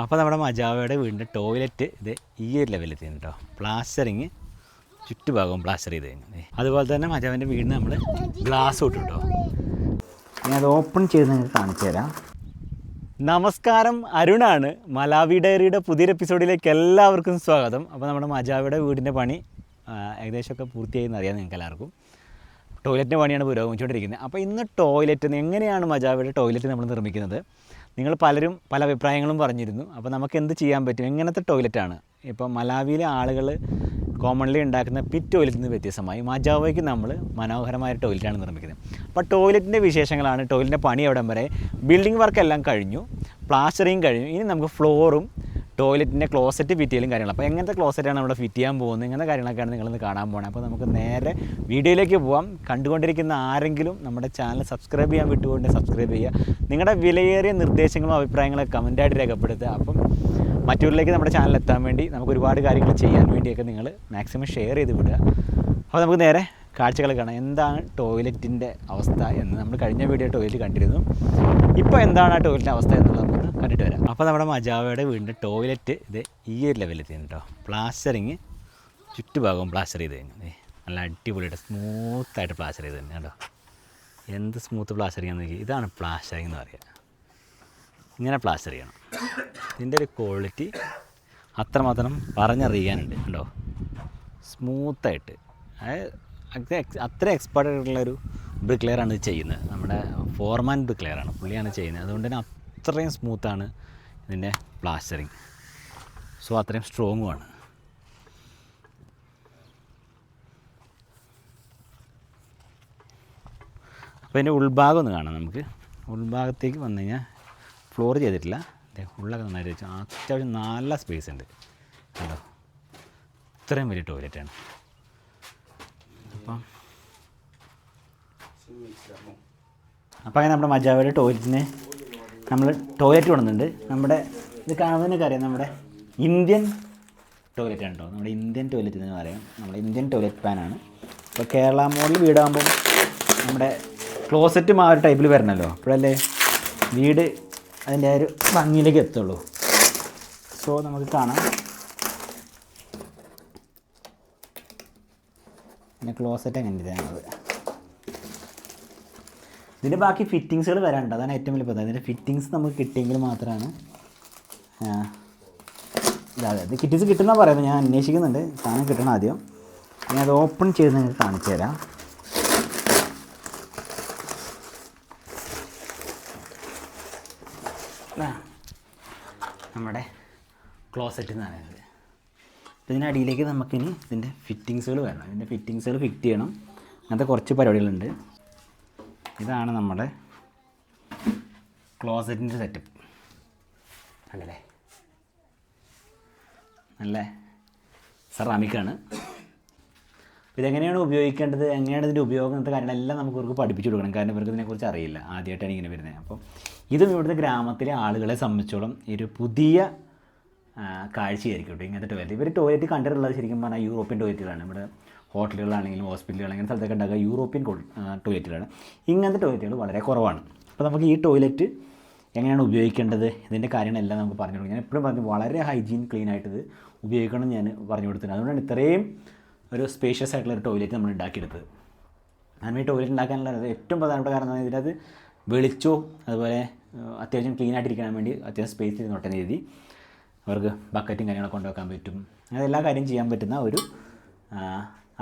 അപ്പോൾ നമ്മുടെ മജാവയുടെ വീടിന്റെ ടോയ്ലറ്റ് ഇത് ഈ ഒരു ലെവലിൽ എത്തി കേട്ടോ പ്ലാസ്റ്ററിങ് ചുറ്റുഭാഗവും പ്ലാസ്റ്റർ ചെയ്ത് കഴിഞ്ഞു. അതുപോലെ തന്നെ മജാവിന്റെ വീടിന് നമ്മൾ ഗ്ലാസ് ഇട്ടു കേട്ടോ ഞാൻ അത് ഓപ്പൺ ചെയ്ത് നിങ്ങൾക്ക് കാണിച്ചു തരാം. നമസ്കാരം അരുണാണ്. മലാവി ഡയറിയുടെ പുതിയൊരു എപ്പിസോഡിലേക്ക് എല്ലാവർക്കും സ്വാഗതം. അപ്പോൾ നമ്മുടെ മജാവിയുടെ വീടിന്റെ പണി ഏകദേശമൊക്കെ പൂർത്തിയായി എന്നറിയാം നിങ്ങൾക്ക് എല്ലാവർക്കും. ടോയ്ലറ്റിന്റെ പണിയാണ് പുരോഗമിച്ചുകൊണ്ടിരിക്കുന്നത്. അപ്പോൾ ഇന്ന് ടോയ്ലറ്റ് എങ്ങനെയാണ് മജാവിയുടെ ടോയ്ലറ്റ് നമ്മൾ നിർമ്മിക്കുന്നത്? നിങ്ങൾ പലരും പല അഭിപ്രായങ്ങളും പറഞ്ഞിരുന്നു. അപ്പോൾ നമുക്ക് എന്ത് ചെയ്യാൻ പറ്റും? എങ്ങനത്തെ ടോയ്ലറ്റാണ് ഇപ്പോൾ മലാവിയിലെ ആളുകൾ കോമൺലി ഉണ്ടാക്കുന്ന പിറ്റ് ടോയ്ലറ്റിൽ നിന്ന് വ്യത്യസ്തമായി മജാവയ്ക്ക് നമ്മൾ മനോഹരമായ ടോയ്ലറ്റാണ് നിർമ്മിക്കുന്നത്. അപ്പോൾ ടോയ്ലറ്റിന്റെ വിശേഷങ്ങളാണ്. ടോയ്ലറ്റിന്റെ പണി എവിടം വരെ? ബിൽഡിംഗ് വർക്ക് എല്ലാം കഴിഞ്ഞു. പ്ലാസ്റ്ററിങ് കഴിഞ്ഞു. ഇനി നമുക്ക് ഫ്ലോറും ടോയ്ലറ്റിന്റെ ക്ലോസറ്റ് ഫിറ്റ് ചെയ്യലും കാര്യങ്ങളും. അപ്പോൾ എങ്ങനത്തെ ക്ലോസറ്റാണ് നമ്മൾ ഫിറ്റ് ചെയ്യാൻ പോകുന്നത്? ഇങ്ങനത്തെ കാര്യങ്ങളൊക്കെയാണ് നിങ്ങളിന്ന് കാണാൻ പോകുന്നത് അപ്പോൾ നമുക്ക് നേരെ വീഡിയോയിലേക്ക് പോവാം. കണ്ടുകൊണ്ടിരിക്കുന്ന ആരെങ്കിലും നമ്മുടെ ചാനൽ സബ്സ്ക്രൈബ് ചെയ്യാൻ വിട്ടുകൊണ്ട് സബ്സ്ക്രൈബ് ചെയ്യുക. നിങ്ങളുടെ വിലയേറിയ നിർദ്ദേശങ്ങളും അഭിപ്രായങ്ങളും കമന്റായിട്ട് രേഖപ്പെടുത്തുക. അപ്പം മറ്റുള്ളവരിലേക്ക് നമ്മുടെ ചാനൽ എത്താൻ വേണ്ടി നമുക്ക് ഒരുപാട് കാര്യങ്ങൾ ചെയ്യാൻ വേണ്ടിയൊക്കെ നിങ്ങൾ മാക്സിമം ഷെയർ ചെയ്ത് വിടുക. അപ്പോൾ നമുക്ക് നേരെ കാഴ്ചകൾ കാണാം. എന്താണ് ടോയ്ലറ്റിന്റെ അവസ്ഥ എന്ന് നമ്മൾ കഴിഞ്ഞ വീഡിയോ ടോയ്ലറ്റ് കണ്ടിരുന്നു. ഇപ്പോൾ എന്താണ് ആ ടോയ്ലറ്റിന്റെ അവസ്ഥ എന്നുള്ളത്? കണ്ടിട്ട് വരാം. അപ്പോൾ നമ്മുടെ മജാവയുടെ വീടിന്റെ ടോയ്ലറ്റ് ഇത് ഈ ഒരു എത്തി കേട്ടോ പ്ലാസ്റ്ററിങ് ചുറ്റുഭാഗവും പ്ലാസ്റ്റർ ചെയ്ത് കഴിഞ്ഞു. നല്ല അടിപൊളിയായിട്ട് സ്മൂത്തായിട്ട് പ്ലാസ്റ്റർ ചെയ്ത് തന്നെ കേട്ടോ എന്ത് സ്മൂത്ത് പ്ലാസ്റ്ററിങ് എന്ന് ഇതാണ് പ്ലാസ്റ്ററിങ് എന്ന് പറയുക ഇങ്ങനെ പ്ലാസ്റ്റർ ചെയ്യണം. ഇതിന്റെ ഒരു ക്വാളിറ്റി അത്രമാത്രം പറഞ്ഞറിയാനുണ്ട് കേട്ടോ സ്മൂത്തായിട്ട് അതായത് അത്ര എക്സ്പേർട്ട് ആയിട്ടുള്ളൊരു ബ്രിക്ലെയറാണ് ഇത് ചെയ്യുന്നത്. നമ്മുടെ ഫോർമാൻ ബ്രിക്ലെയറാണ് പുള്ളിയാണ് ചെയ്യുന്നത്. അതുകൊണ്ട് തന്നെ അത്രയും സ്മൂത്താണ് ഇതിന്റെ പ്ലാസ്റ്ററിങ് സോ അത്രയും സ്ട്രോങ്ങുമാണ് അപ്പോൾ അതിന്റെ ഉൾഭാഗം ഒന്ന് കാണാം നമുക്ക്. ഉൾഭാഗത്തേക്ക് വന്നു കഴിഞ്ഞാൽ ഫ്ലോർ ചെയ്തിട്ടില്ല. ഉള്ളൊക്കെ നന്നായിട്ട് വെച്ചു അത്യാവശ്യം നല്ല സ്പേസ് ഉണ്ട്. കണ്ടോ? ഇത്രയും വലിയ ടോയ്ലറ്റാണ് അപ്പം അപ്പം അങ്ങനെ നമ്മുടെ മജാവയുടെ ടോയ്ലറ്റിന് നമ്മൾ ടോയ്ലറ്റ് കൊണ്ടുവന്നുണ്ട് നമ്മുടെ ഇത് കാണുന്നതിനൊക്കെ അറിയാം നമ്മുടെ ഇന്ത്യൻ ടോയ്ലറ്റ് ആണ് നമ്മുടെ ഇന്ത്യൻ ടോയ്ലറ്റ് എന്ന് പറയാം. നമ്മുടെ ഇന്ത്യൻ ടോയ്ലറ്റ് പാനാണ് ഇപ്പോൾ കേരള മോഡൽ വീടാകുമ്പം നമ്മുടെ ക്ലോസറ്റും ആ ഒരു ടൈപ്പിൽ വരണമല്ലോ അപ്പോഴല്ലേ വീട് അതിന്റെ ആ ഒരു ഭംഗിയിലേക്ക് എത്തുള്ളൂ. സോ നമുക്ക് കാണാം. പിന്നെ ക്ലോസറ്റ് എങ്ങനെ ഇതാണ് ഇതിന്റെ ബാക്കി ഫിറ്റിങ്സുകൾ വരാനുണ്ട്. അതാണ് ഏറ്റവും വലിയ പ്രധാനം. ഇതിന്റെ ഫിറ്റിങ്സ് നമുക്ക് കിട്ടിയെങ്കിൽ മാത്രമാണ് അതെ ഇത് കിറ്റീസ് കിട്ടുന്ന പറയുന്നത്. ഞാൻ അന്വേഷിക്കുന്നുണ്ട്. സാധനം കിട്ടണം ആദ്യം. ഞാൻ അത് ഓപ്പൺ ചെയ്ത് നിങ്ങൾക്ക് കാണിച്ചു തരാം. നമ്മുടെ ക്ലോസറ്റ് എന്ന് പറയുന്നത്. ഇതിന്റെ അടിയിലേക്ക് നമുക്കിനി ഇതിന്റെ ഫിറ്റിങ്സുകൾ വേണം ഇതിന്റെ ഫിറ്റിങ്സുകൾ ഫിറ്റ് ചെയ്യണം. അങ്ങനത്തെ കുറച്ച് പരിപാടികളുണ്ട്. ഇതാണ് നമ്മുടെ ക്ലോസറ്റിന്റെ സെറ്റപ്പ്. അല്ലേ നല്ല സെറാമിക്കാണ്. ഇതെങ്ങനെയാണ് ഉപയോഗിക്കേണ്ടത്? എങ്ങനെയാണ് ഇതിന്റെ ഉപയോഗം? അങ്ങനത്തെ കാര്യങ്ങളെല്ലാം നമുക്ക് ഇവർക്ക് പഠിപ്പിച്ചു കൊടുക്കണം. കാരണം ഇവർക്ക് ഇതിനെക്കുറിച്ച് അറിയില്ല ആദ്യമായിട്ടാണ് ഇങ്ങനെ വരുന്നത്. അപ്പോൾ ഇതും ഇവിടുത്തെ ഗ്രാമത്തിലെ ആളുകളെ സംബന്ധിച്ചോളം ഒരു പുതിയ കാഴ്ചയായിരിക്കും കേട്ടോ ഇങ്ങനത്തെ ടോയ്ലറ്റ് ഇവർ ടോയ്ലറ്റ് കണ്ടിട്ടുള്ളത് ശരിക്കും പറഞ്ഞാൽ യൂറോപ്യൻ ടോയ്ലറ്റുകളാണ് ഇവിടെ ഹോട്ടലുകളാണെങ്കിലും ഹോസ്പിറ്റലുകളാണെങ്കിലും സ്ഥലത്തൊക്കെ ഉണ്ടാക്കുക. യൂറോപ്യൻ ടോയ്ലറ്റുകളാണ് ഇങ്ങനത്തെ ടോയ്ലറ്റുകൾ വളരെ കുറവാണ്. അപ്പോൾ നമുക്ക് ഈ ടോയ്ലറ്റ് എങ്ങനെയാണ് ഉപയോഗിക്കേണ്ടത്? ഇതിന്റെ കാര്യങ്ങളെല്ലാം നമുക്ക് പറഞ്ഞു കൊടുക്കും. ഞാൻ എപ്പോഴും പറഞ്ഞു വളരെ ഹൈജീൻ ക്ലീൻ ആയിട്ട് ഇത് ഉപയോഗിക്കണം ഞാൻ പറഞ്ഞു കൊടുത്തത് അതുകൊണ്ടാണ് ഇത്രയും ഒരു സ്പേഷ്യസ് ആയിട്ടുള്ള ഒരു ടോയ്ലറ്റ് നമ്മൾ ഉണ്ടാക്കിയെടുത്തത്. ഞാൻ ഈ ടോയ്ലറ്റ് ഉണ്ടാക്കാനുള്ള ഏറ്റവും പ്രധാനപ്പെട്ട കാരണം എന്ന് ഇതിനകത്ത് വെളിച്ചവും അതുപോലെ അത്യാവശ്യം ക്ലീൻ ആയിട്ടിരിക്കാൻ വേണ്ടി അത്യാവശ്യം സ്പേസ് ഇരുന്നോട്ടെ രീതി അവർക്ക് ബക്കറ്റും കാര്യങ്ങളൊക്കെ കൊണ്ടുവെക്കാൻ പറ്റും. അങ്ങനെ എല്ലാ കാര്യം ചെയ്യാൻ പറ്റുന്ന ഒരു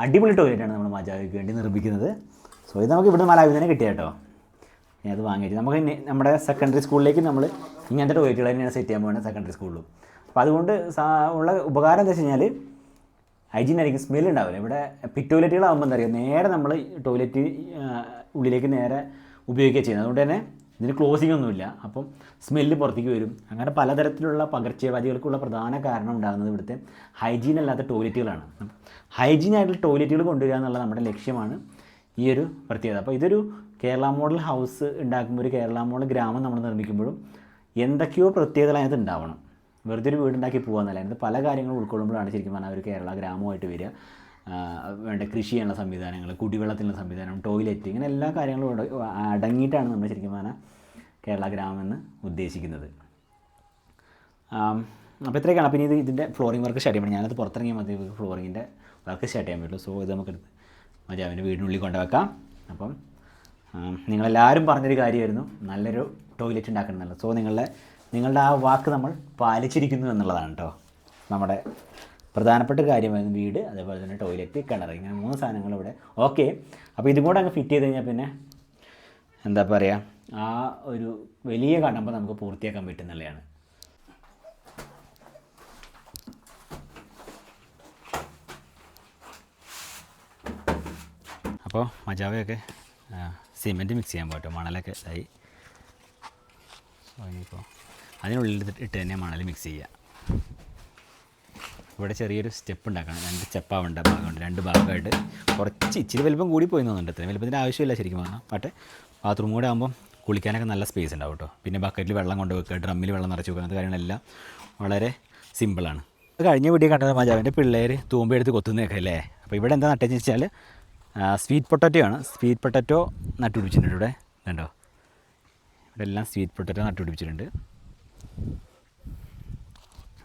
അടിപൊളി ടോയ്ലറ്റാണ് നമ്മൾ മജാവിക്ക് വേണ്ടി നിർമ്മിക്കുന്നത്. സോ ഇത് നമുക്ക് ഇവിടെ മലാവിൽ തന്നെ കിട്ടിയ കേട്ടോ. ഞാൻ അത് വാങ്ങിയിട്ട് നമുക്ക് നമ്മുടെ സെക്കൻഡറി സ്കൂളിലേക്ക് നമ്മൾ ഇങ്ങനത്തെ ടോയ്ലറ്റുകൾ തന്നെയാണ് സെറ്റ് ചെയ്യാൻ പോകുന്നത് സെക്കൻഡറി സ്കൂളിലും അപ്പോൾ അതുകൊണ്ട് ഉള്ള ഉപകാരം എന്താ വെച്ച് കഴിഞ്ഞാൽ ഹൈജീൻ ആയിരിക്കും സ്മെൽ ഉണ്ടാവില്ല. ഇവിടെ പിറ്റ് ടോയ്ലറ്റുകളാകുമ്പോൾ എന്താ പറയുക നേരെ നമ്മൾ ടോയ്ലറ്റ് ഉള്ളിലേക്ക് നേരെ ഉപയോഗിക്കുക ചെയ്യുന്നത്. അതുകൊണ്ട് തന്നെ ഇതിന് ക്ലോസിംഗ് ഒന്നുമില്ല. അപ്പം സ്മെല്ല് പുറത്തേക്ക് വരും. അങ്ങനെ പലതരത്തിലുള്ള പകർച്ചവ്യാധികൾക്കുള്ള പ്രധാന കാരണം ഉണ്ടാകുന്നത് ഇവിടുത്തെ ഹൈജീൻ അല്ലാത്ത ടോയ്ലറ്റുകളാണ് ഹൈജീൻ ആയിട്ടുള്ള ടോയ്ലറ്റുകൾ കൊണ്ടുവരിക എന്നുള്ള നമ്മുടെ ലക്ഷ്യമാണ്. ഈ ഒരു പ്രത്യേകത. അപ്പോൾ ഇതൊരു കേരള മോഡൽ ഹൗസ് ഉണ്ടാക്കുമ്പോൾ ഒരു കേരള മോഡൽ ഗ്രാമം നമ്മൾ നിർമ്മിക്കുമ്പോഴും എന്തൊക്കെയോ പ്രത്യേകതകൾ അതിനകത്ത് ഉണ്ടാവണം. വെറുതെ ഒരു വീടുണ്ടാക്കി പോകാന്നല്ല അതിനകത്ത് പല കാര്യങ്ങളും ഉൾക്കൊള്ളുമ്പോഴാണ് ശരിക്കും പറഞ്ഞാൽ ഒരു കേരള ഗ്രാമമായിട്ട് വരിക. വേണ്ട കൃഷി ചെയ്യാനുള്ള സംവിധാനങ്ങൾ കുടിവെള്ളത്തിനുള്ള സംവിധാനം ടോയ്ലറ്റ് ഇങ്ങനെ എല്ലാ കാര്യങ്ങളും അടങ്ങിയിട്ടാണ് നമ്മൾ ശരിക്കും പറഞ്ഞാൽ കേരള ഗ്രാമം എന്ന് ഉദ്ദേശിക്കുന്നത്. അപ്പോൾ ഇത്രയൊക്കെയാണ്. പിന്നെ ഇത് ഇതിന്റെ ഫ്ലോറിംഗ് വർക്ക് സ്റ്റാർട്ട് ചെയ്യണം ഞാനത് പുറത്തിറങ്ങിയാൽ മതി. ഫ്ലോറിങ്ങിന്റെ വർക്ക് സ്റ്റാർട്ട് ചെയ്യാൻ പറ്റുള്ളൂ. സോ ഇത് നമുക്കെടുത്ത് മജാവിന്റെ വീടിനുള്ളിൽ കൊണ്ടുവെക്കാം. അപ്പം നിങ്ങളെല്ലാവരും പറഞ്ഞൊരു കാര്യമായിരുന്നു. നല്ലൊരു ടോയ്ലറ്റ് ഉണ്ടാക്കണം എന്നുള്ളത് സോ നിങ്ങളുടെ നിങ്ങളുടെ ആ വാക്ക് നമ്മൾ പാലിച്ചിരിക്കുന്നു എന്നുള്ളതാണ് കേട്ടോ നമ്മുടെ പ്രധാനപ്പെട്ട കാര്യമായിരുന്നു വീട് അതേപോലെ തന്നെ ടോയ്ലറ്റ് കിണർ ഇങ്ങനെ മൂന്ന് സാധനങ്ങൾ ഇവിടെ. ഓക്കെ അപ്പോൾ ഇതും കൂടെ അങ്ങ് ഫിറ്റ് ചെയ്ത് കഴിഞ്ഞാൽ പിന്നെ എന്താ പറയുക ആ ഒരു വലിയ കടമ്പ നമുക്ക് പൂർത്തിയാക്കാൻ പറ്റുന്നുള്ളതാണ് അപ്പോൾ മജാവയൊക്കെ സിമെന്റ് മിക്സ് ചെയ്യാൻ പോകട്ടോ മണലൊക്കെ ഇതായി. ഇനിയിപ്പോൾ അതിനുള്ളിൽ ഇട്ട് തന്നെ മണൽ മിക്സ് ചെയ്യുക ഇവിടെ ചെറിയൊരു സ്റ്റെപ്പ് ഉണ്ടാക്കണം. രണ്ട് സ്റ്റെപ്പാവേണ്ട ഭാഗമുണ്ട്. രണ്ട് ഭാഗമായിട്ട് കുറച്ച് ഇച്ചിരി വലുപ്പം കൂടി പോയി തോന്നുന്നുണ്ട് ഇത്രയും വലുപ്പത്തിന്റെ ആവശ്യമില്ല ശരിക്കും പറഞ്ഞാൽ. പക്ഷേ ബാത്റൂം കൂടെ ആകുമ്പോൾ കുളിക്കാനൊക്കെ നല്ല സ്പേസ് ഉണ്ടാവും കേട്ടോ. പിന്നെ ബക്കറ്റിൽ വെള്ളം കൊണ്ട് വെക്കുക ഡ്രമ്മിൽ വെള്ളം നിറച്ച് വെക്കുക അങ്ങനത്തെ കാര്യങ്ങളെല്ലാം വളരെ സിമ്പിളാണ് കഴിഞ്ഞ വീഡിയോ കണ്ടത് മജാവിന്റെ പിള്ളേർ തൂമ്പെടുത്ത് കൊത്തുന്നതൊക്കെ അല്ലേ? അപ്പോൾ ഇവിടെ എന്താ നട്ടെന്ന് വെച്ചാൽ സ്വീറ്റ് പൊട്ടറ്റോ ആണ്. സ്വീറ്റ് പൊട്ടറ്റോ നട്ടുപിടിച്ചിട്ടുണ്ട് ഇവിടെ. കണ്ടോ? ഇവിടെ എല്ലാം സ്വീറ്റ് പൊട്ടറ്റോ നട്ടുപിടിപ്പിച്ചിട്ടുണ്ട്.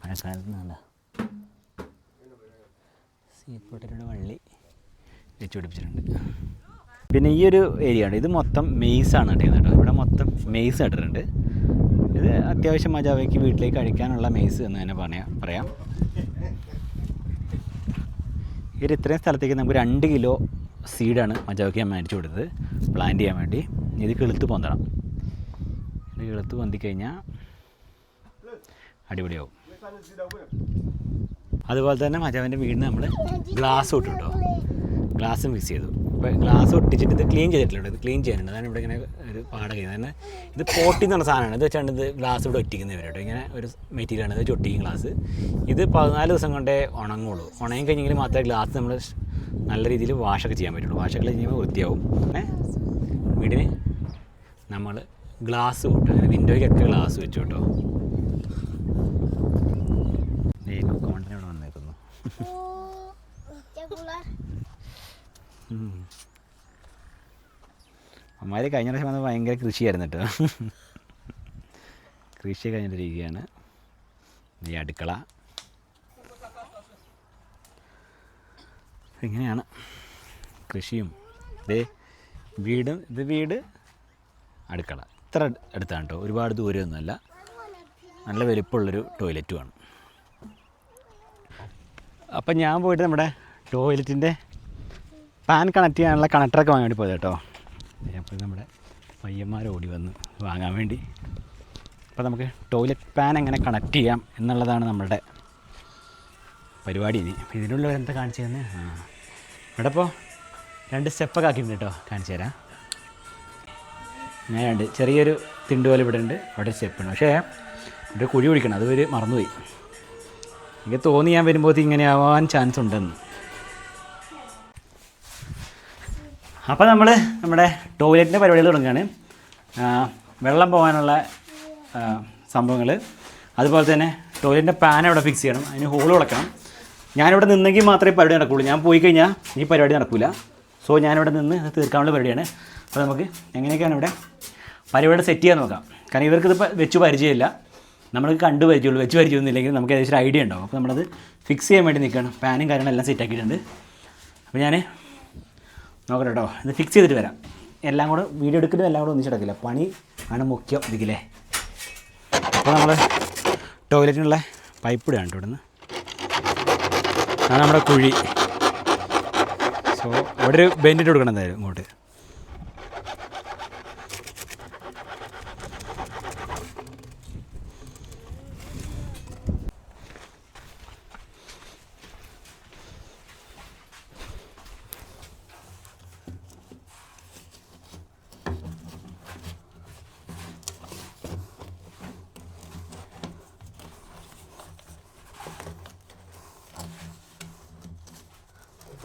മഴക്കാലത്ത് വേണ്ട പൊട്ടറ്റോയുടെ വള്ളി വെച്ച് പിടിപ്പിച്ചിട്ടുണ്ട്. പിന്നെ ഈ ഒരു ഏരിയ ആണ് ഇത് മൊത്തം ആണ് നട്ടിരുന്നത് കേട്ടോ. ഇവിടെ മൊത്തം മെയ്സ് നട്ടിട്ടുണ്ട്. ഇത് അത്യാവശ്യം മജാവയ്ക്ക് വീട്ടിലേക്ക് കഴിക്കാനുള്ള മെയ്സ് എന്ന് തന്നെ പറയാം. പറയാം ഇവർ ഇത്രയും സ്ഥലത്തേക്ക് നമുക്ക് രണ്ട് കിലോ സീഡാണ് മജാവയ്ക്ക് ഞാൻ മേടിച്ചു കൊടുത്തത്. പ്ലാന്റ് ചെയ്യാൻ വേണ്ടി. ഇത് കിളുത്ത് പൊന്തണം. ഇത് കിളുത്ത് പൊന്തിക്കഴിഞ്ഞാൽ അടിപൊളിയാവും. അതുപോലെ തന്നെ മജാവിന്റെ വീടിന് നമ്മൾ ഗ്ലാസ് ഇട്ടു കേട്ടോ ഗ്ലാസ് മിക്സ് ചെയ്തു. അപ്പോൾ ഗ്ലാസ് ഒട്ടിച്ചിട്ട് ഇത് ക്ലീൻ ചെയ്തിട്ടില്ല ഇത് ക്ലീൻ ചെയ്യാനുണ്ട്. അതാണ് ഇവിടെ ഇങ്ങനെ ഒരു പാട ചെയ്യുന്നത്. തന്നെ ഇത് പോട്ടി എന്ന് സാധനമാണ്. ഇത് വെച്ചാണ് ഇത് ഗ്ലാസ് ഇവിടെ ഒറ്റിക്കുന്നത് കേട്ടോ. ഇങ്ങനെ ഒരു മെറ്റീരിയലാണ് ഇത് ചൊട്ടിയും ഗ്ലാസ് ഇത് പതിനാല് ദിവസം കൊണ്ടേ ഉണങ്ങുള്ളൂ. ഉണങ്ങി കഴിഞ്ഞെങ്കിൽ മാത്രമേ ഗ്ലാസ് നമ്മൾ നല്ല രീതിയിൽ വാഷൊക്കെ ചെയ്യാൻ പറ്റുള്ളൂ. വാഷൊക്കെ ചെയ്യുമ്പോൾ വൃത്തിയാവും. പിന്നെ വീടിന് നമ്മൾ ഗ്ലാസ് കൂട്ടും അങ്ങനെ വിൻഡോയ്ക്കൊക്കെ ഗ്ലാസ് വെച്ചു കേട്ടോ. അമ്മാര് കഴിഞ്ഞ പ്രാവശ്യം വന്നത് ഭയങ്കര കൃഷിയായിരുന്നു കേട്ടോ കൃഷി കഴിഞ്ഞിട്ടിരിക്കുകയാണ്. ഈ അടുക്കള. ഇങ്ങനെയാണ് കൃഷിയും. ഇതേ വീടും ഇത് വീട് അടുക്കള. ഇത്ര അടുത്താണ് കേട്ടോ ഒരുപാട് ദൂരമൊന്നുമല്ല നല്ല വലിപ്പമുള്ളൊരു ടോയ്ലറ്റുമാണ് അപ്പം ഞാൻ പോയിട്ട് നമ്മുടെ ടോയ്ലറ്റിന്റെ പാൻ കണക്ട് ചെയ്യാനുള്ള കണക്ടറൊക്കെ വാങ്ങാൻ വേണ്ടി പോയത് കേട്ടോ. അപ്പോൾ നമ്മുടെ പയ്യന്മാർ ഓടി വന്ന് വാങ്ങാൻ വേണ്ടി. അപ്പോൾ നമുക്ക് ടോയ്ലറ്റ് പാൻ എങ്ങനെ കണക്ട് ചെയ്യാം എന്നുള്ളതാണ് നമ്മുടെ പരിപാടി ഇനി. ഇതിനുള്ള എന്താ കാണിച്ചു തന്നെ ആ ഇവിടെ ഇപ്പോൾ രണ്ട് സ്റ്റെപ്പൊക്കെ ആക്കിയിട്ടുണ്ട് കേട്ടോ കാണിച്ചു തരാം. ഞാൻ രണ്ട് ചെറിയൊരു തിണ്ടുപോലെ ഇവിടെ ഉണ്ട് അവിടെ സ്റ്റെപ്പുണ്ട് പക്ഷേ ഇവിടെ കുഴി പിടിക്കണം അത് മറന്നുപോയി. എനിക്ക് തോന്നി ഞാൻ വരുമ്പോൾ ഇങ്ങനെ ആവാൻ ചാൻസ് ഉണ്ടെന്ന്. അപ്പോൾ നമ്മൾ നമ്മുടെ ടോയ്ലറ്റിന്റെ പരിപാടികൾ തുടങ്ങുകയാണ്. വെള്ളം പോകാനുള്ള സംഭവങ്ങൾ അതുപോലെ തന്നെ ടോയ്ലറ്റിന്റെ പാൻ അവിടെ ഫിക്സ് ചെയ്യണം. അതിന് ഹോൾ കൊടുക്കണം ഞാനിവിടെ നിന്നെങ്കിൽ മാത്രമേ പരിപാടി നടക്കുകയുള്ളൂ ഞാൻ പോയി കഴിഞ്ഞാൽ ഈ പരിപാടി നടക്കില്ല സോ ഞാനിവിടെ നിന്ന് അത് തീർക്കാനുള്ള പരിപാടിയാണ്. അപ്പോൾ നമുക്ക് എങ്ങനെയൊക്കെയാണ് ഇവിടെ പരിപാടി സെറ്റ് ചെയ്യാൻ നോക്കാം. കാരണം ഇവർക്ക് വെച്ച് പരിചയമില്ല. നമ്മൾക്ക് കണ്ടു പരിചയമുള്ളൂ വെച്ച് പരിചയമൊന്നുമില്ലെങ്കിൽ നമുക്ക് ഏകദേശം ഐഡിയ ഉണ്ടാവും. അപ്പോൾ നമ്മളത് ഫിക്സ് ചെയ്യാൻ വേണ്ടി നിൽക്കുകയാണ് പാനും കാര്യങ്ങളെല്ലാം സെറ്റ് ആക്കിയിട്ടുണ്ട്. അപ്പോൾ ഞാൻ നോക്കട്ടെ കേട്ടോ ഇത് ഫിക്സ് ചെയ്തിട്ട് വരാം. എല്ലാം കൂടെ വീഡിയോ എടുക്കലും എല്ലാം കൂടെ ഒന്നിച്ചെടുക്കില്ല പണി ആണ് മുഖ്യം ഇതിലെ. അപ്പോൾ നമ്മൾ ടോയ്ലറ്റിനുള്ള പൈപ്പ് ഇടുകയാണ് ഇവിടുന്ന്. അതാണ് നമ്മുടെ കുഴി. സോ അവിടെ ഒരു ബെൻഡിട്ട് കൊടുക്കണം എന്തായാലും ഇങ്ങോട്ട്.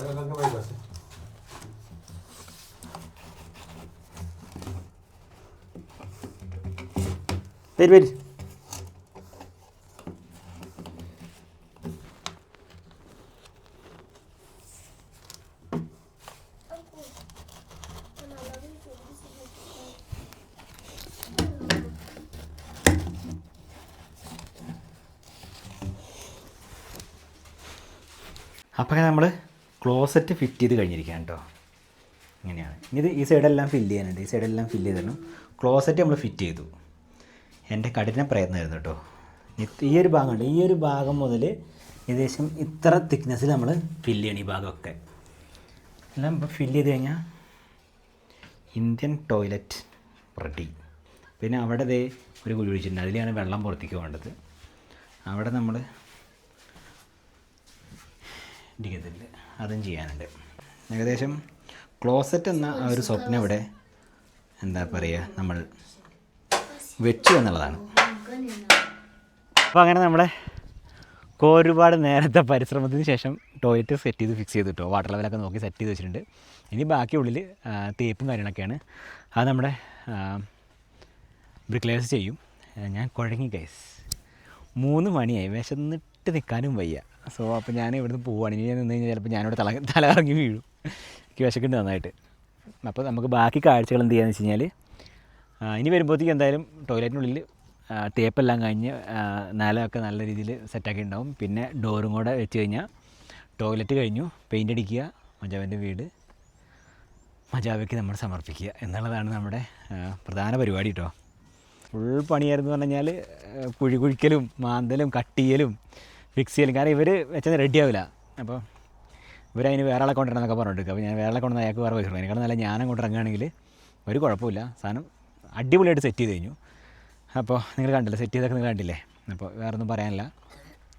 रंग पाहिजे असेल പേര് പേര് അപ്പോൾ നമ്മൾ ക്ലോസറ്റ് ഫിറ്റ് ചെയ്ത് കഴിഞ്ഞിരിക്കുകയാണ് കേട്ടോ. ഇങ്ങനെയാണ്. ഇനി ഇത് ഈ സൈഡെല്ലാം ഫില്ല് ചെയ്യാനുണ്ട്. ഈ സൈഡെല്ലാം ഫില്ല് ചെയ്തിരുന്നു ക്ലോസറ്റ് നമ്മൾ ഫിറ്റ് ചെയ്തു. എന്റെ കഠിന പ്രയത്നമായിരുന്നു കേട്ടോ. ഈ ഒരു ഭാഗമുണ്ട് ഈ ഒരു ഭാഗം മുതൽ ഏകദേശം ഇത്ര തിക്നെസ്സിൽ നമ്മൾ ഫില്ല് ചെയ്യണം ഈ ഭാഗമൊക്കെ. എല്ലാം ഫില്ല് ചെയ്ത് കഴിഞ്ഞാൽ ഇന്ത്യൻ ടോയ്ലറ്റ് റെഡി. പിന്നെ അവിടെ ഒരു കുഴി ഒഴിച്ചിട്ടുണ്ട്. അതിലാണ് വെള്ളം പുറത്തേക്ക് വേണ്ടത് അവിടെ നമ്മൾ ഇടിക്കത്തില്ല അതും ചെയ്യാനുണ്ട്. ഏകദേശം ക്ലോസറ്റ് എന്ന ആ ഒരു സ്വപ്നം ഇവിടെ എന്താ പറയുക നമ്മൾ വെച്ചു എന്നുള്ളതാണ്. അപ്പോൾ അങ്ങനെ നമ്മളെ ഒരുപാട് നേരത്തെ പരിശ്രമത്തിന് ശേഷം ടോയ്ലറ്റ് സെറ്റ് ചെയ്ത് ഫിക്സ് ചെയ്ത് കിട്ടോ വാട്ടർ ലെവലൊക്കെ നോക്കി സെറ്റ് ചെയ്ത് വെച്ചിട്ടുണ്ട്. ഇനി ബാക്കി ഉള്ളിൽ തേപ്പും കാര്യങ്ങളൊക്കെയാണ്. അത് നമ്മുടെ ബ്രിക്ലേസ് ചെയ്യും. ഞാൻ കുഴങ്ങി ഗൈസ് മൂന്ന് മണിയായി. വിശന്നിട്ട് നിൽക്കാനും വയ്യ. സോ അപ്പോൾ ഞാൻ ഇവിടുന്ന് പോവുകയാണ് ഇനി ഞാൻ നിന്ന് കഴിഞ്ഞാൽ ചിലപ്പോൾ ഞാനിവിടെ തല തല ഇറങ്ങി വീഴും. എനിക്ക് വിശക്കുന്നുണ്ട് നന്നായിട്ട്. അപ്പോൾ നമുക്ക് ബാക്കി കാഴ്ചകൾ എന്ത് ചെയ്യാന്ന് വെച്ച് കഴിഞ്ഞാൽ ഇനി വരുമ്പോഴത്തേക്ക് എന്തായാലും ടോയ്ലറ്റിനുള്ളിൽ തേപ്പെല്ലാം കഴിഞ്ഞ് നിലമൊക്കെ നല്ല രീതിയിൽ സെറ്റാക്കി ഉണ്ടാവും. പിന്നെ ഡോറും കൂടെ വെച്ച് കഴിഞ്ഞാൽ ടോയ്ലറ്റ് കഴിഞ്ഞു. പെയിന്റ് അടിക്കുക മജാവിന്റെ വീട് മജാവയ്ക്ക് നമ്മൾ സമർപ്പിക്കുക എന്നുള്ളതാണ് നമ്മുടെ പ്രധാന പരിപാടി കേട്ടോ ഫുൾ പണിയായിരുന്നു പറഞ്ഞു കഴിഞ്ഞാൽ കുഴി കുഴിക്കലും മാന്തലും കട്ടിയലും ഫിക്സ് ചെയ്യലും. കാരണം ഇവർ വെച്ചാൽ റെഡി ആവില്ല. അപ്പോൾ ഇവരതിന് വേറെ ആളെ കൊണ്ടുവരണമെന്നൊക്കെ പറഞ്ഞിട്ട് അപ്പോൾ ഞാൻ വേറെ ആളെ കൊണ്ടുവന്ന് അയാൾക്ക് വേറെ പൈസ കൊടുക്കും കാരണം നല്ല ഞാൻ അങ്ങോട്ട് ഇറങ്ങുകയാണെങ്കിൽ ഒരു കുഴപ്പമില്ല. സാധനം അടിപൊളിയായിട്ട് സെറ്റ് ചെയ്ത് കഴിഞ്ഞു. അപ്പോൾ നിങ്ങൾ കണ്ടില്ല സെറ്റ് ചെയ്തൊക്കെ നിങ്ങൾ കണ്ടില്ലേ? അപ്പോൾ വേറെ ഒന്നും പറയാനില്ല.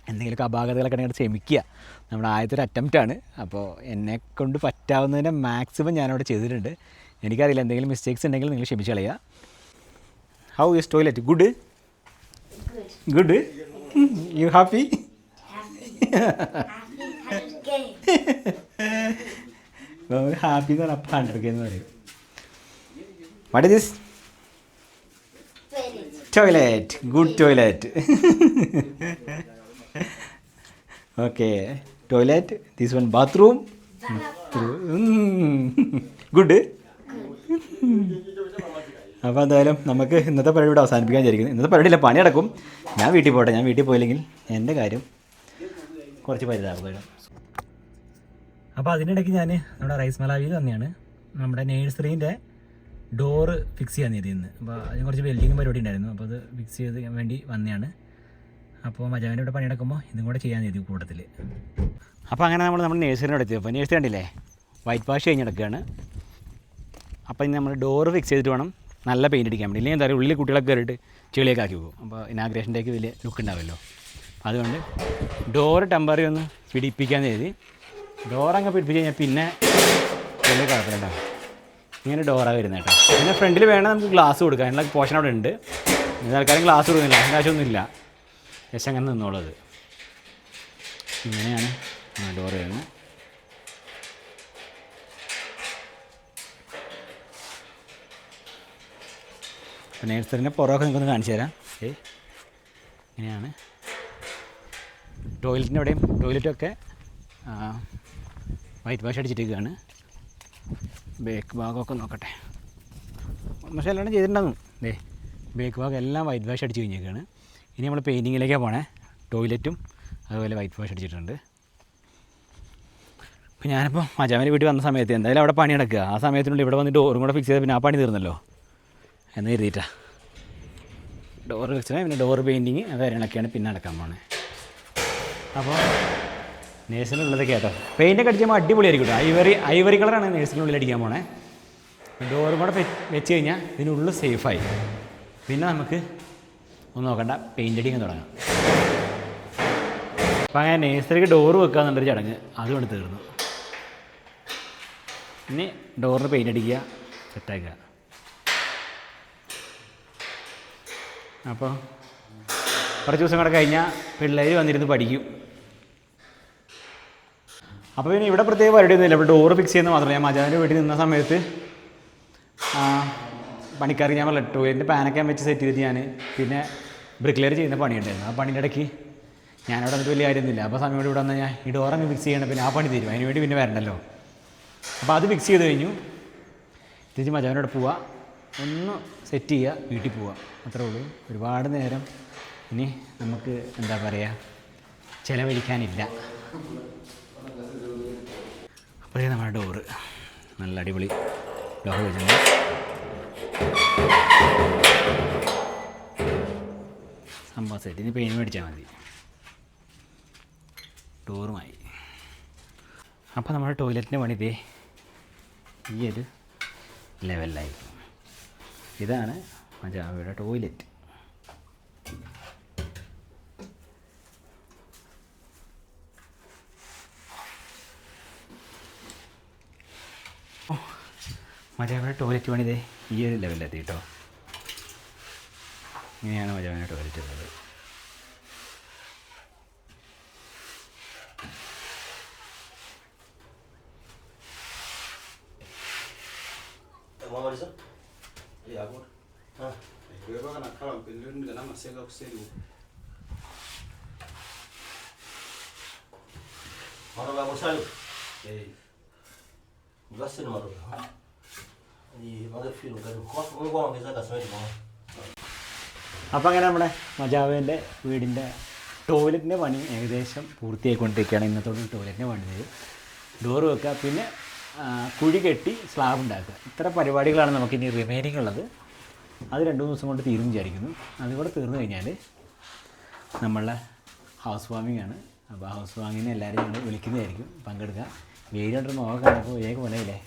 എന്തെങ്കിലുമൊക്കെ അപാകതകളൊക്കെ ഉണ്ടെങ്കിൽ ക്ഷമിക്കുക. നമ്മുടെ ആദ്യത്തെ ഒരു അറ്റംപ്റ്റാണ് അപ്പോൾ എന്നെ കൊണ്ട് പറ്റാവുന്നതിന്റെ മാക്സിമം ഞാനവിടെ ചെയ്തിട്ടുണ്ട്. എനിക്കറിയില്ല എന്തെങ്കിലും മിസ്റ്റേക്സ് ഉണ്ടെങ്കിൽ നിങ്ങൾ ക്ഷമിച്ച് കളയുക. How is toilet good good you happy happy എന്ന് പറഞ്ഞാൽ hundred what this toilet good toilet okay toilet this one bathroom good അപ്പോൾ എന്തായാലും നമുക്ക് ഇന്നത്തെ പരിപാടി അവസാനിപ്പിക്കാൻ വിചാരിക്കുന്നു. ഇന്നത്തെ പരിപാടിയില്ല പണി നടക്കും. ഞാൻ വീട്ടിൽ പോട്ടെ. ഞാൻ വീട്ടിൽ പോയില്ലെങ്കിൽ എന്റെ കാര്യം കുറച്ച് പരിതാപകരം. അപ്പോൾ അതിനിടയ്ക്ക് ഞാൻ നമ്മുടെ റൈസ് മലാവിയിൽ തന്നെയാണ് നമ്മുടെ നേഴ്സറീന്റെ ഡോറ് ഫിക്സ് ചെയ്യാൻ നേരി ഇന്ന് അപ്പോൾ അതിന് കുറച്ച് വെൽഡിങ് പരിപാടി ഉണ്ടായിരുന്നു. അപ്പോൾ അത് ഫിക്സ് ചെയ്ത് വേണ്ടി വന്നതാണ് അപ്പോൾ മജാവിന്റെ ഇവിടെ പണിയെടുക്കുമ്പോൾ ഇതും കൂടെ ചെയ്യാൻ നേരി കൂട്ടത്തിൽ അപ്പോൾ അങ്ങനെ നമ്മൾ നമ്മുടെ നേഴ്സറിനോട് എത്തി അപ്പോൾ നേഴ്സറി കണ്ടില്ലേ? വൈറ്റ് വാഷ് കഴിഞ്ഞ് കിടക്കുകയാണ്. അപ്പോൾ ഇനി നമ്മൾ ഡോറ് ഫിക്സ് ചെയ്തിട്ട് വേണം നല്ല പെയിന്റ് അടിക്കാൻ വേണ്ടി. ഇല്ലെങ്കിൽ എന്താ പറയുക ഉള്ളിൽ കുട്ടികളൊക്കെ കയറിയിട്ട് ചെളിയൊക്കെ ആക്കി പോകും അപ്പോൾ ഇനാഗ്രേഷന്റെയൊക്കെ വലിയ ലുക്ക് ഉണ്ടാവുമല്ലോ അതുകൊണ്ട് ഡോറ് ടെമ്പറി ഒന്ന് പിടിപ്പിക്കാൻ എഴുതി ഡോറങ്ങ് പിടിപ്പിച്ച് കഴിഞ്ഞാൽ പിന്നെ വലിയ കുഴപ്പമില്ല ഇങ്ങനെ ഡോറാണ് വരുന്നത് കേട്ടോ പിന്നെ ഫ്രണ്ടിൽ വേണം നമുക്ക് ഗ്ലാസ് കൊടുക്കാം. അതിനുള്ള പോഷൻ അവിടെ ഉണ്ട്. ആൾക്കാരും ഗ്ലാസ് കൊടുക്കുന്നില്ല. അതിന് ആവശ്യമൊന്നുമില്ല. ജസ്റ്റ് അങ്ങനെ നിന്നോളത് ഇങ്ങനെയാണ് ഡോറ് വരുന്നത്. അപ്പോൾ നേഴ്സറിന്റെ പുറമൊക്കെ നിങ്ങൾക്കൊന്ന് കാണിച്ചു തരാം. ഏ ഇങ്ങനെയാണ്. ടോയ്ലറ്റിന്റെ അവിടെയും ടോയ്ലറ്റൊക്കെ വൈറ്റ് വാഷ് അടിച്ചിട്ടേക്കാണ് ബേക്ക് ഭാഗമൊക്കെ നോക്കട്ടെ. പക്ഷേ എല്ലാം ചെയ്തിട്ടുണ്ടാകും ദേ ബേക്ക് ഭാഗം എല്ലാം വൈറ്റ് വാഷ് അടിച്ച് കഴിഞ്ഞേക്കാണ് ഇനി നമ്മൾ പെയിന്റിങ്ങിലേക്കാണ് പോണേ. ടോയ്ലറ്റും അതുപോലെ വൈറ്റ് വാഷ് അടിച്ചിട്ടുണ്ട്. അപ്പോൾ ഞാനിപ്പോൾ അജാമിന്റെ വീട്ടിൽ വന്ന സമയത്ത് എന്തായാലും അവിടെ പണി നടക്കുക. ആ സമയത്തിനുള്ളിൽ ഇവിടെ വന്നിട്ട് ഡോറും കൂടെ ഫിക്സ് ചെയ്ത് പിന്നെ ആ പണി തീർന്നല്ലോ. എന്ന് കരുതിയിട്ടാണ് ഡോറ് ഫിക്സ് പിന്നെ ഡോറ് പെയിന്റിങ് കാര്യങ്ങളൊക്കെയാണ് പിന്നെ നടക്കാൻ പോണേ. അപ്പോൾ നേഴ്സിനുള്ളത് കേട്ടോ. പെയിന്റൊക്കെ അടിച്ചുമ്പോൾ അടിപൊളിയായിരിക്കും കേട്ടോ. ഐവറി ഐവറി കളറാണ് നേഴ്സിനുള്ളിൽ അടിക്കാൻ പോണേ. ഡോറും കൂടെ വെച്ച് കഴിഞ്ഞാൽ ഇതിനുള്ളിൽ സേഫായി പിന്നെ നമുക്ക് ഒന്ന് നോക്കണ്ട പെയിന്റ് അടിക്കാൻ തുടങ്ങാം. അപ്പോൾ അങ്ങനെ നേഴ്സറിക്ക് ഡോറ് വെക്കുക എന്നുള്ളൊരു ചടങ്ങ് അതുകൊണ്ട് തീർന്നു. ഇനി ഡോറിന് പെയിന്റ് അടിക്കുക സെറ്റാക്കുക അപ്പോൾ കുറച്ച് ദിവസം കൂടെ കഴിഞ്ഞാൽ പിള്ളേർ വന്നിരുന്ന് പഠിക്കും. അപ്പോൾ പിന്നെ ഇവിടെ പ്രത്യേക പരിപാടിയൊന്നുമില്ല ഇവിടെ ഡോറ് ഫിക്സ് ചെയ്യുന്നത് മാത്രമല്ല ഞാൻ മജാവിന്റെ വീട്ടിൽ നിന്ന സമയത്ത് പണിക്കാർക്ക് ഞാൻ പറഞ്ഞ ടോയ്ലറ്റിന്റെ പാനൊക്കെ വെച്ച് സെറ്റ് ചെയ്ത് ഞാൻ പിന്നെ ബ്രിക്ലെയർ ചെയ്യുന്ന പണിയുണ്ടായിരുന്നു. ആ പണിയുടെ ഇടയ്ക്ക് ഞാനവിടെ വന്നിട്ട് വലിയ കാര്യമൊന്നുമില്ല. അപ്പോൾ സമയം ഇവിടെ വന്നാൽ ഞാൻ ഈ ഡോറങ്ങ് ഫിക്സ് ചെയ്യണം പിന്നെ ആ പണി തരും. അതിന് വേണ്ടി പിന്നെ വരണ്ടല്ലോ. അപ്പോൾ അത് ഫിക്സ് ചെയ്ത് കഴിഞ്ഞു. തിരിച്ച് മജാവിനോട് പോവുക ഒന്ന് സെറ്റ് ചെയ്യുക വീട്ടിൽ പോവുക അത്രേ ഉള്ളൂ. ഒരുപാട് നേരം ഇനി നമുക്ക് എന്താ പറയുക ചിലവഴിക്കാനില്ല. അപ്പോൾ നമ്മുടെ ഡോറ്. നല്ല അടിപൊളി ലോഹ വെച്ചിട്ടുണ്ട് സംഭവം സെറ്റ് ഇനി പെയിൻ മേടിച്ചാൽ മതി. ഡോറുമായി. അപ്പോൾ നമ്മുടെ ടോയ്ലറ്റിന്റെ പണി ഇതേ ഈ ഒരു ലെവലിലായിരിക്കും ഇതാണ് മജാവയുടെ ടോയ്ലറ്റ് മജാവയുടെ ടോയ്ലറ്റ് പണി ഇതേ ഈ ഒരു ലെവലിലെത്തി കേട്ടോ ഇങ്ങനെയാണ് മജാവയുടെ ടോയ്ലറ്റ് ഉള്ളത്. Mana nggak bosan? Eh, Gas sih mana? അപ്പോൾ അങ്ങനെ നമ്മുടെ മജാവേന്റെ വീടിന്റെ ടോയ്ലറ്റിന്റെ പണി ഏകദേശം പൂർത്തിയായിക്കൊണ്ടിരിക്കുകയാണ്. ഇന്നത്തോടെ ടോയ്ലറ്റിന്റെ പണി. ചെയ്ത് ഡോറ് വെക്കുക. പിന്നെ കുഴി കെട്ടി സ്ലാബ് ഉണ്ടാക്കുക. ഇത്ര പരിപാടികളാണ് നമുക്കിനി റിമൈനിങ് ഉള്ളത്. അത് രണ്ട് മൂന്ന് ദിവസം കൊണ്ട് തീരും വിചാരിക്കുന്നു. അതുകൂടെ തീർന്നു കഴിഞ്ഞാൽ നമ്മളെ ഹൗസ് വാമിംഗ് ആണ്. അപ്പോൾ ഹൗസ് വാമിങ്ങിനെ എല്ലാവരും ഞങ്ങൾ വിളിക്കുന്നതായിരിക്കും. പങ്കെടുക്കുക. വെയിലുണ്ട് നോക്കാൻ കാണുമ്പോൾ വേഗം പോലെയില്ലേ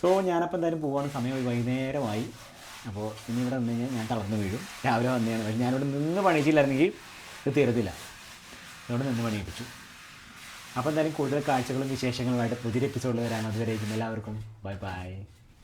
സോ ഞാനപ്പോൾ എന്തായാലും പോവാണ്. സമയം വൈകുന്നേരമായി. അപ്പോൾ ഇനി ഇവിടെ നിന്ന് കഴിഞ്ഞാൽ ഞാൻ തളർന്നു വീഴും. രാവിലെ വന്നതാണ് പക്ഷേ ഞാനിവിടെ നിന്ന് പണിയിച്ചില്ലായിരുന്നെങ്കിൽ ഇത് തീരത്തില്ല. ഇവിടെ നിന്ന് പണിയിപ്പിച്ചു അപ്പോൾ എന്തായാലും കൂടുതൽ കാഴ്ചകളും വിശേഷങ്ങളുമായിട്ട് പുതിയൊരു എപ്പിസോഡിൽ വരാൻ അതുവരെ എല്ലാവർക്കും. Bye bye